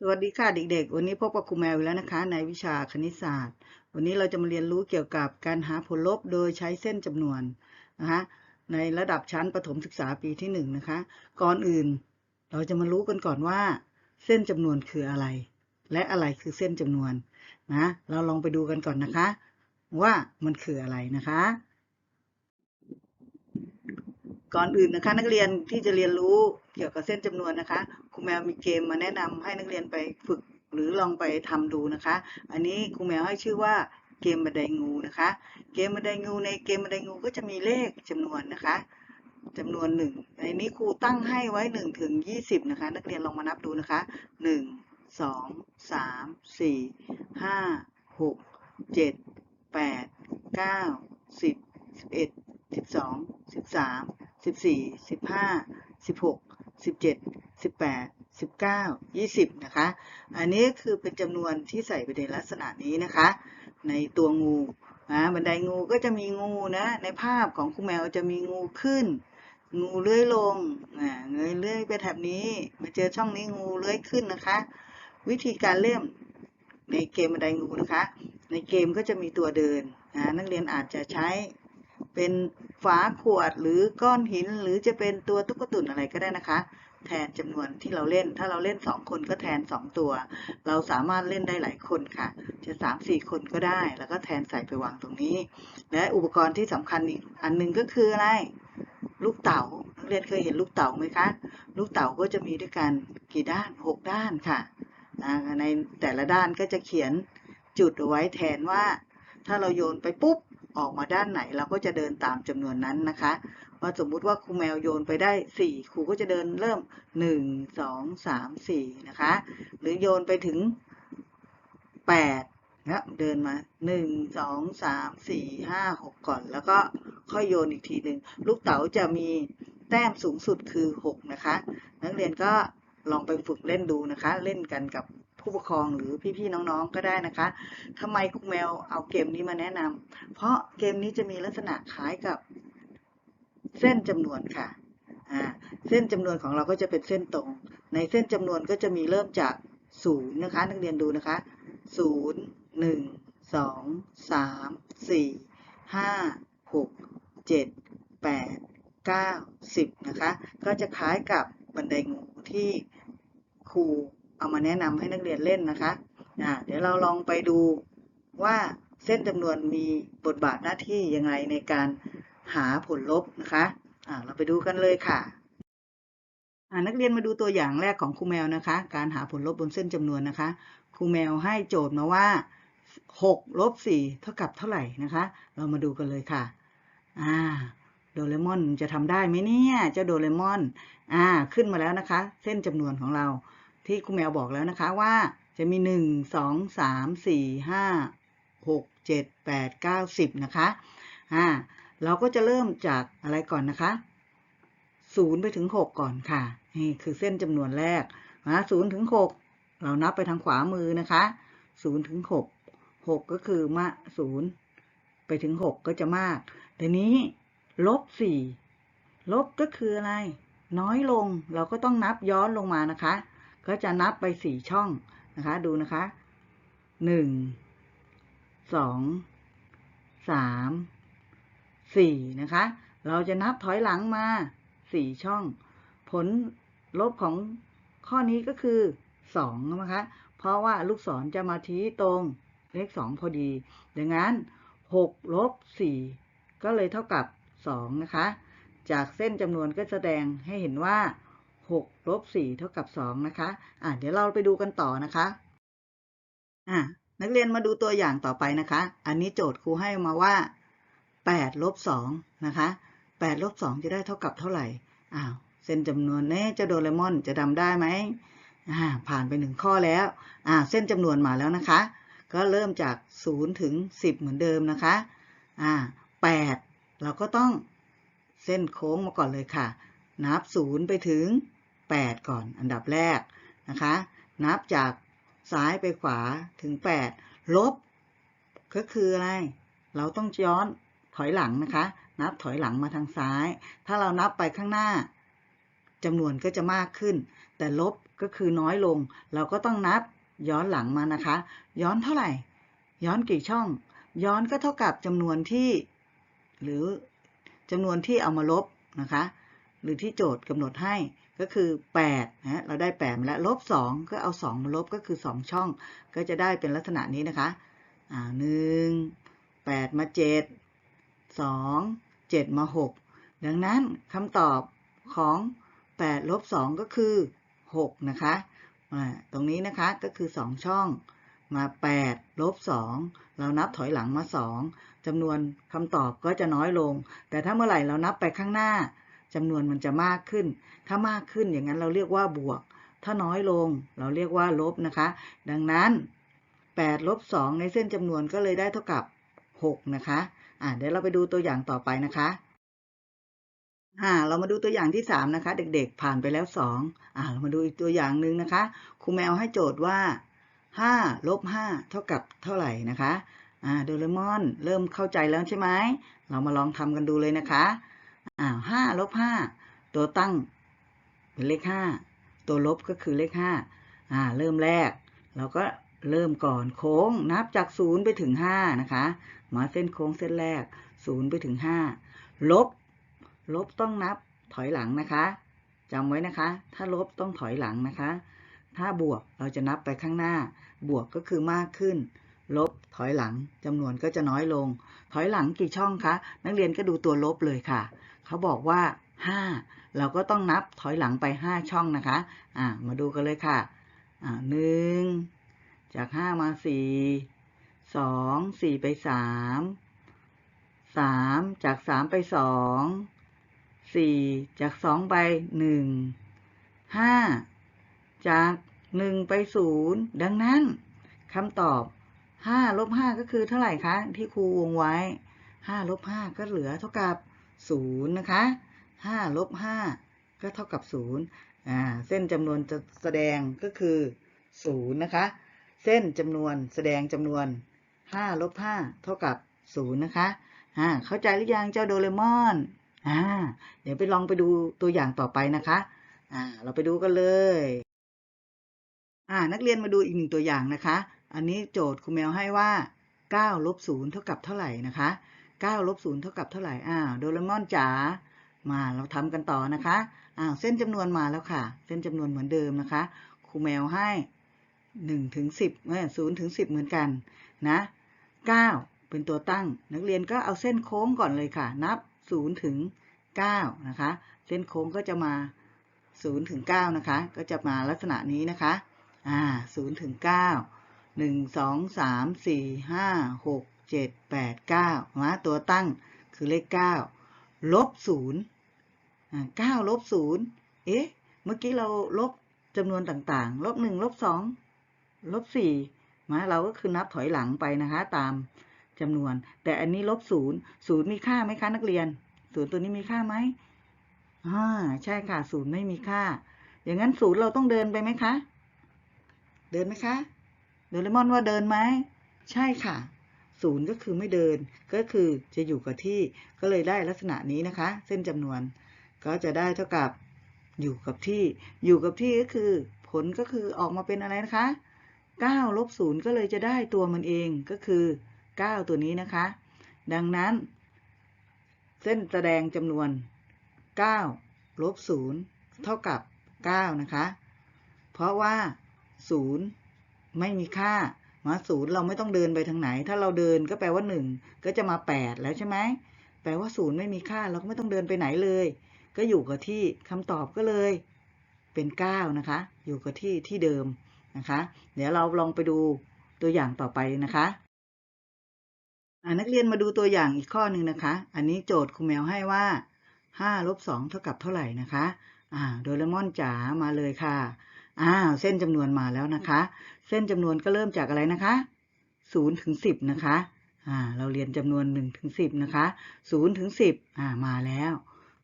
สวัสดีค่ะเด็กๆ วันนี้พบกับครูแมวอีกแล้วนะคะ ในวิชาคณิตศาสตร์ วันนี้เราจะมาเรียนรู้เกี่ยวกับการหาผลลบโดยใช้เส้นจำนวนนะคะในระดับชั้นประถมศึกษาปีที่1นนะคะ ก่อนอื่นเราจะมารู้กันก่อนว่า เส้นจำนวนคืออะไร และอะไรคือเส้นจำนวนนะ เราลองไปดูกันก่อนนะคะ ว่ามันคืออะไรนะคะ ก่อนอื่นนะคะ นักเรียนที่จะเรียนรู้เกี่ยวกับเส้นจำนวนนะคะครูแมวมีเกมมาแนะนำให้นักเรียนไปฝึกหรือลองไปทำดูนะคะ อันนี้ครูแมวให้ชื่อว่าเกมบันไดงูนะคะ เกมบันไดงูในเกมบันไดงูก็จะมีเลขจำนวนนะคะจำนวนหนึ่งในนี้ครูตั้งให้ไว้หนึ่งถึงยี่สิบนะคะ นักเรียนลองมานับดูนะคะหนึ่งสองสามสี่ห้าหกเจ็ดแปดเก้าสิบสิบเอ็ดสิบสองสิบสาม สิบสี่สิบห้าสิบหกสิบเจ็ดสิบแปดสิบเก้ายี่สิบนะคะ อันนี้คือเป็นจำนวนที่ใส่ไปในลักษณะนี้นะคะ ในตัวงูนะบันไดงูก็จะมีงูนะ ในภาพของครูแมวจะมีงูขึ้น งูเลื้อยลงเงยเลื้อยไปแถบนี้ มาเจอช่องนี้งูเลื้อยขึ้นนะคะ วิธีการเล่นในเกมบันไดงูนะคะ ในเกมก็จะมีตัวเดินนะนักเรียนอาจจะใช้ เป็นฝาขวดหรือก้อนหินหรือจะเป็นตัวตุ๊กตุ่นอะไรก็ได้นะคะ แทนจำนวนที่เราเล่น ถ้าเราเล่น 2 คนก็แทน 2 ตัว เราสามารถเล่นได้หลายคนค่ะ จะ 3 4 คนก็ได้ แล้วก็แทนใส่ไปวางตรงนี้ และอุปกรณ์ที่สำคัญอีกอันหนึงก็คืออะไร ลูกเต๋านักเรียนเคยเห็นลูกเต๋าไหมคะ ลูกเต๋าก็จะมีด้วยกันกี่ด้าน 6 ด้านค่ะ ในแต่ละด้านก็จะเขียนจุดเอาไว้แทนว่า ถ้าเราโยนไปปุ๊บ ออกมาด้านไหนเราก็จะเดินตามจำนวนนั้นนะคะว่าสมมุติว่าครูแมวโยนไปได้ 4 ครูก็จะเดินเริ่ม 1 2 3 4 นะคะ หรือโยนไปถึง 8นะเดินมา 1 2 3 4 5 6 ก่อน แล้วก็ค่อยโยนอีกทีหนึ่งลูกเต๋าจะมีแต้มสูงสุดคือ 6 นะคะ นักเรียนก็ลองไปฝึกเล่นดูนะคะ เล่นกันกับ ผู้ปกครองหรือพี่ๆน้องๆก็ได้นะคะทำไมครูแมวเอาเกมนี้มาแนะนำเพราะเกมนี้จะมีลักษณะคล้ายกับเส้นจำนวนค่ะอ่าเส้นจำนวนของเราก็จะเป็นเส้นตรง ในเส้นจำนวนก็จะมีเริ่มจากศูนย์นะคะ นักเรียนดูนะคะศูนย์หนึ่งสองสามสี่ห้าหกเจ็ดแปดเก้าสิบนะคะ ก็จะคล้ายกับบันไดงูที่ครู เอามาแนะนำให้นักเรียนเล่นนะคะเดี๋ยวเราลองไปดูว่าเส้นจำนวนมีบทบาทหน้าที่ยังไงในการหาผลลบนะคะอ่าเราไปดูกันเลยค่ะนักเรียนมาดูตัวอย่างแรกของครูแมวนะคะ การหาผลลบบนเส้นจำนวนนะคะครูแมวให้โจทย์มาว่า6ลบ4เท่ากับเท่าไหร่นะคะ เรามาดูกันเลยค่ะอ่าโดเรมอนจะทำได้ไหมเนี่ยเจ้าโดเรมอนอ่าขึ้นมาแล้วนะคะ เส้นจำนวนของเรา ที่ครูแมวบอกแล้วนะคะว่าจะมี 1 2 3 4 5 6 7 8 9 10 นะคะอ่าเราก็จะเริ่มจากอะไรก่อนนะคะ0ไปถึง 6 ก่อนค่ะ นี่คือเส้นจำนวนแรกนะ0ถึง 6 เรานับไปทางขวามือนะคะ0ถึง 6 6 ก็คือมา0ไปถึง 6 ก็จะมากทีนี้ลบ 4 ลบก็คืออะไร น้อยลง เราก็ต้องนับย้อนลงมานะคะ ก็จะนับไป4ช่องนะคะ ดูนะคะ1 2 3 4นะคะ เราจะนับถอยหลังมา4ช่อง ผลลบของข้อนี้ก็คือ2นะคะ เพราะว่าลูกศรจะมาที่ตรงเลข2พอดี ดังนั้น6ลบ4ก็เลยเท่ากับ2นะคะ จากเส้นจำนวนก็แสดงให้เห็นว่า 6ลบ4เท่ากับ2นะคะอะเดี๋ยวเราไปดูกันต่อนะคะอะนักเรียนมาดูตัวอย่างต่อไปนะคะ อันนี้โจทย์ครูให้มาว่า8ลบ2นะคะ8ลบ2จะได้เท่ากับเท่าไหร่อ้าวเส้นจำนวนเน่เจ้าโดเรมอนจะทำได้ไหมอ่าผ่านไปหนึ่งข้อแล้วอ่าเส้นจำนวนมาแล้วนะคะ ก็เริ่มจาก 0 ถึง 10 เหมือนเดิมนะคะอ่า8เราก็ต้องเส้นโค้งมาก่อนเลยค่ะ นับ 0 ไปถึง 8 ก่อนอันดับแรกนะคะ นับจากซ้ายไปขวาถึง 8 ลบ ก็คืออะไร เราต้องย้อนถอยหลังนะคะ นับถอยหลังมาทางซ้าย ถ้าเรานับไปข้างหน้าจำนวนก็จะมากขึ้น แต่ลบก็คือน้อยลง เราก็ต้องนับย้อนหลังมานะคะ ย้อนเท่าไหร่ ย้อนกี่ช่อง ย้อนก็เท่ากับจำนวนที่ หรือจำนวนที่เอามาลบนะคะ หรือที่โจทย์กำหนดให้ ก็คือ8นะเราได้8มาแล้วลบ2ก็เอา2มาลบก็คือ 2 ช่อง ก็จะได้เป็นลักษณะนี้นะคะอ่าหนึ่งแปดมาเจ็ดสองเจ็ดมาหกดังนั้นคำตอบของ8ลบ2ก็คือ6นะคะอ่าตรงนี้นะคะก็คือ2ช่องมา8ลบ2เรานับถอยหลังมา2จำนวนคำตอบก็จะน้อยลง แต่ถ้าเมื่อไหร่เรานับไปข้างหน้า จำนวนมันจะมากขึ้น ถ้ามากขึ้นอย่างนั้นเราเรียกว่าบวก ถ้าน้อยลงเราเรียกว่าลบนะคะ ดังนั้น8ลบ2ในเส้นจำนวนก็เลยได้เท่ากับ 6 นะคะ อ่าเดี๋ยวเราไปดูตัวอย่างต่อไปนะคะอ่าเรามาดูตัวอย่างที่ 3 นะคะ เด็กๆ ผ่านไปแล้ว 2 อ่าเรามาดูอีกตัวอย่างหนึ่งนะคะครูแมวให้โจทย์ว่า5ลบ5เท่ากับเท่าไหร่นะคะอ่าโดเรมอนเริ่มเข้าใจแล้วใช่ไหมเรามาลองทำกันดูเลยนะคะ อ่าห้าลบห้าตัวตั้งเป็นเลขห้าตัวลบก็คือเลขห้าอ่าเริ่มแรก เราก็เริ่มก่อนโค้งนับจากศูนย์ไปถึงห้านะคะมาเส้นโค้งเส้นแรกศูนย์ไปถึงห้าลบ ลบต้องนับถอยหลังนะคะจำไว้นะคะ ถ้าลบต้องถอยหลังนะคะ ถ้าบวกเราจะนับไปข้างหน้า บวกก็คือมากขึ้น ลบถอยหลังจำนวนก็จะน้อยลง ถอยหลังกี่ช่องคะ นักเรียนก็ดูตัวลบเลยค่ะ เขาบอกว่า 5 เราก็ต้องนับถอยหลังไป 5 ช่องนะคะอ่ามาดูกันเลยค่ะอ่าหนึ่งจาก 5 มา 4 2 4 ไป 3 3 จาก 3 ไป 2 4 จาก 2 ไป 1 5 จาก 1 ไป 0 ดังนั้นคำตอบ5ลบ5ก็คือเท่าไหร่คะ ที่ครูวงไว้5ลบ5ก็เหลือเท่ากับ 0 นะคะ5ลบ5ก็เท่ากับ0อ่าเส้นจำนวนจะแสดงก็คือ0นะคะ เส้นจำนวนแสดงจำนวน5ลบ5เท่ากับ0นะคะอ่าเข้าใจหรือยังเจ้าโดเรมอนอ่าเดี๋ยวไปลองไปดูตัวอย่างต่อไปนะคะอ่าเราไปดูกันเลยอ่านักเรียนมาดูอีกหนึ่งตัวอย่างนะคะ อันนี้โจทย์ครูแมวให้ว่า9ลบ0เท่ากับเท่าไหร่นะคะ 9ลบ0เท่ากับเท่าไหร่อ่าโดเรมอนจ๋ามาเราทำกันต่อนะคะอ่าเส้นจำนวนมาแล้วค่ะ เส้นจำนวนเหมือนเดิมนะคะครูแมวให้1ถึง10เออ0ถึง10 เหมือนกันนะ9เป็นตัวตั้ง นักเรียนก็เอาเส้นโค้งก่อนเลยค่ะ นับ0ถึง9นะคะ เส้นโค้งก็จะมา0ถึง9นะคะ ก็จะมาลักษณะนี้นะคะ อ่า0ถึง9 1 2 3 4 5 6 7 8 9นะตัวตั้งคือเลข 9 ลบ0อ่า9ลบ0เอ๊ะ เมื่อกี้เราลบจำนวนต่างๆ ลบ1ลบ2ลบ4มาเราก็คือนับถอยหลังไปนะคะตามจำนวน แต่อันนี้ลบ0 0มีค่าไหมคะนักเรียน0ตัวนี้มีค่าไหมอ่าใช่ค่ะ0ไม่มีค่า อย่างนั้น0เราต้องเดินไปไหมคะ เดินไหมคะโดเรมอนว่าเดินไหม ใช่ค่ะ ศูนย์ก็คือไม่เดิน ก็คือจะอยู่กับที่ ก็เลยได้ลักษณะนี้นะคะ เส้นจำนวน ก็จะได้เท่ากับอยู่กับที่ อยู่กับที่ก็คือ ผลก็คือออกมาเป็นอะไรนะคะ9ลบ0ก็เลยจะได้ตัวมันเองก็คือ 9 ตัวนี้นะคะ ดังนั้น เส้นแสดงจำนวน9ลบ0เท่ากับ 9 นะคะ เพราะว่า 0 ไม่มีค่า มาศูนย์เราไม่ต้องเดินไปทางไหน ถ้าเราเดินก็แปลว่า1ก็จะมา8แล้วใช่ไหมแปลว่า0ไม่มีค่าเราก็ไม่ต้องเดินไปไหนเลย ก็อยู่กับที่คำตอบก็เลย เป็น9นะคะ อยู่กับที่ที่เดิมนะคะ เดี๋ยวเราลองไปดูตัวอย่างต่อไปนะคะนักเรียนมาดูตัวอย่างอีกข้อหนึ่งนะคะ อันนี้โจทย์ครูแมวให้ว่า5ลบ2เท่ากับเท่าไหร่นะคะ อ่า โดเรมอนจ๋ามาเลยค่ะ อ้าวเส้นจำนวนมาแล้วนะคะ เส้นจำนวนก็เริ่มจากอะไรนะคะ0ถึง10นะคะอ่าเราเรียนจำนวน1ถึง10นะคะ0ถึง10อ่ามาแล้ว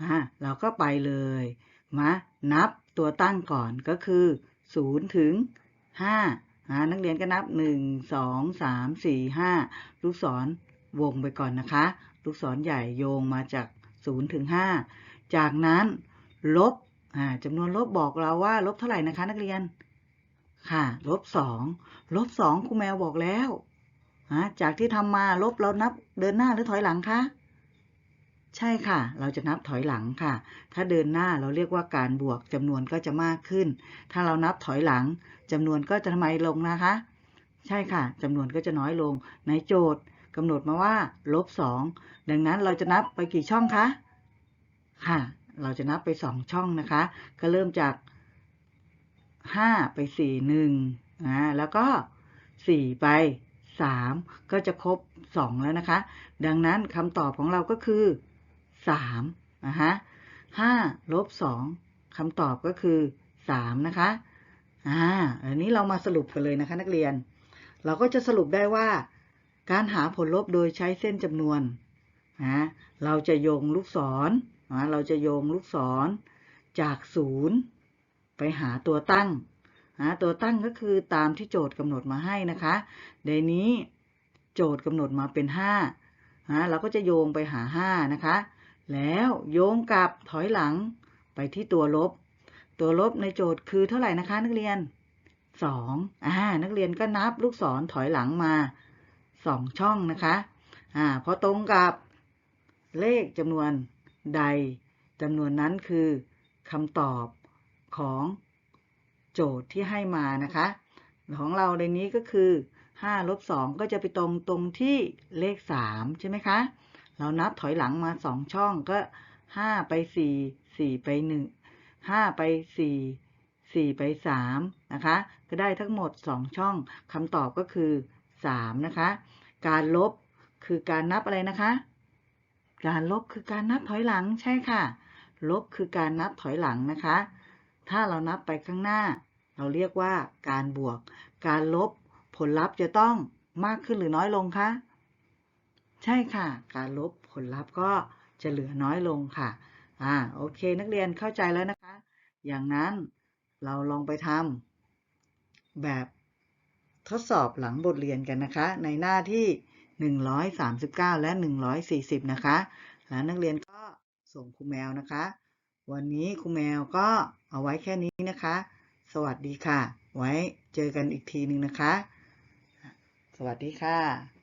อ่าเราก็ไปเลยมานับตัวตั้งก่อนก็คือ0ถึง5อ่านักเรียนก็นับ1 2 3 4 5ลูกศรวงไปก่อนนะคะ ลูกศรใหญ่โยงมาจาก0ถึง5จากนั้นลบอ่า จำนวนลบบอกเราว่า ลบเท่าไหร่นะคะ นักเรียน ค่ะ ลบสองลบสองครูแมวบอกแล้วจากที่ทำมาลบเรานับเดินหน้าหรือถอยหลังคะใช่ค่ะ เราจะนับถอยหลังค่ะ ถ้าเดินหน้าเราเรียกว่าการบวกจำนวนก็จะมากขึ้น ถ้าเรานับถอยหลังจำนวนก็จะทำไมลงนะคะ ใช่ค่ะจำนวนก็จะน้อยลง ในโจทย์กำหนดมาว่าลบสองดังนั้นเราจะนับไปกี่ช่องคะ ค่ะ เราจะนับไปสองช่องนะคะ ก็เริ่มจากห้าไปสี่หนึ่งอ่าแล้วก็สี่ไปสามก็จะครบสองแล้วนะคะ ดังนั้นคำตอบของเราก็คือสามนะคะห้าลบสองคำตอบก็คือสามนะคะอ่าอันนี้เรามาสรุปกันเลยนะคะนักเรียน เราก็จะสรุปได้ว่า การหาผลลบโดยใช้เส้นจำนวนนะเราจะโยงลูกศร นะเราจะโยงลูกศรจากศูนย์ไปหาตัวตั้งนะตัวตั้งก็คือตามที่โจทย์กำหนดมาให้นะคะในนี้โจทย์กำหนดมาเป็น5นะเราก็จะโยงไปหา 5 นะคะ แล้วโยงกลับถอยหลังไปที่ตัวลบ ตัวลบในโจทย์คือเท่าไหร่นะคะนักเรียน2อ่านักเรียนก็นับลูกศรถอยหลังมา 2 ช่องนะคะอ่าพอตรงกับเลขจำนวน ใดจำนวนนั้นคือคำตอบของโจทย์ที่ให้มานะคะ ของเราในนี้ก็คือ5ลบ2ก็จะไปตรงตรงที่เลข 3 ใช่ไหมคะ เรานับถอยหลังมา 2 ช่องก็ 5 ไป 4 4 ไป 1 5 ไป 4 4 ไป 3 นะคะ ก็ได้ทั้งหมด 2 ช่องคำตอบก็คือ 3 นะคะ การลบคือการนับอะไรนะคะ การลบคือการนับถอยหลังใช่ค่ะ ลบคือการนับถอยหลังนะคะ ถ้าเรานับไปข้างหน้า เราเรียกว่าการบวก การลบผลลัพธ์จะต้องมากขึ้นหรือน้อยลงคะ ใช่ค่ะ การลบผลลัพธ์ก็จะเหลือน้อยลงค่ะ อ่า โอเค นักเรียนเข้าใจแล้วนะคะ อย่างนั้นเราลองไปทำแบบทดสอบหลังบทเรียนกันนะคะ ในหน้าที่ 139 และ 140 นะคะ แล้วนักเรียนก็ส่งครูแมวนะคะ วันนี้ครูแมวก็เอาไว้แค่นี้นะคะ สวัสดีค่ะ ไว้เจอกันอีกทีหนึ่งนะคะ สวัสดีค่ะ